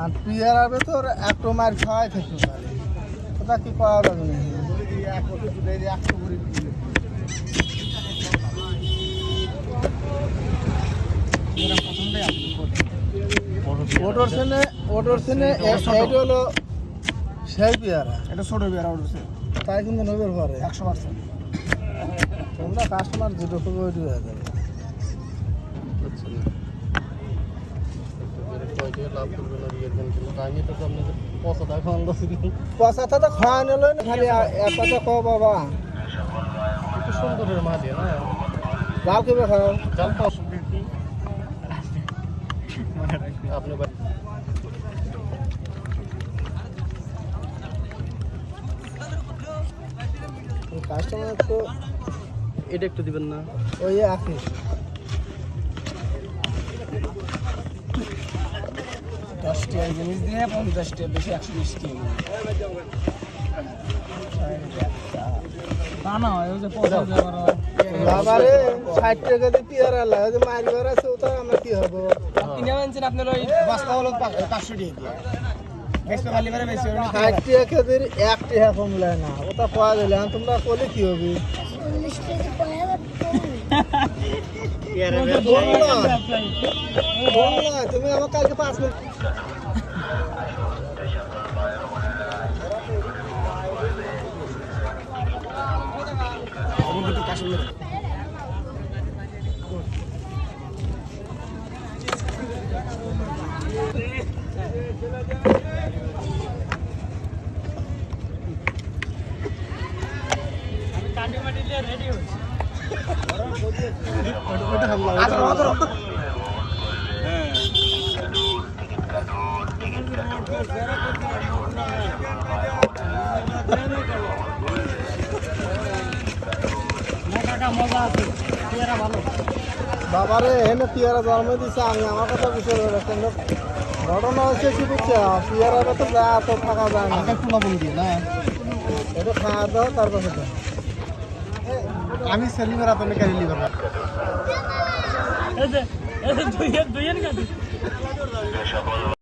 আর পিয়ারার ভেতর একটু মার খাওয়াই থাকতে পারে। ওটা কি করা যাবে না ওটোর সেনে ওটোর সেনে এইটা হলো সেই পেয়ারা। এটা ছোট তাই কিন্তু নবের পরে। একশো পার্সেন্ট। তোমরা কাস্টমার যেটা খুব ওইটি হয়ে যাবে। পয়সাটা তো খাওয়া নিল না খালি এক কথা কো বাবা। সুন্দরের মাঝে না? লাভ কেবে খাও? আপনি কাস্টমার তো এটা একটু দিবেন না? ওই আছে দশটি জিনিস দিয়ে পঞ্চাশটি বেশি একশো বিশটি না না ওই যে পঞ্চাশ বাবারে ষাট টাকা দিয়ে পেয়ারা লাগে যে মারবার আছে ওটা আমার কি হব? কিনে আনছেন আপনার ওই বস্তা হলো পাঁচশো দিয়ে দিয়ে। বেশি পারলে পরে বেশি না। ষাট টাকা দিয়ে এক টাকা কমলায় না ওটা পাওয়া গেলে তোমরা করলে কি হবে? তুমি আমার কালকে পাঁচ মিনিট বাবারে এনে পেয়ারা জন্ম দিছে আমি আমার কথা বিষয় কিন্তু ঘটনা হচ্ছে কি বুঝছে? পেয়ারা তো যা তো থাকা যায় না। খাওয়া দাও তারপর আমি সেলিমের আপনার গাড়ি লিভার এই যে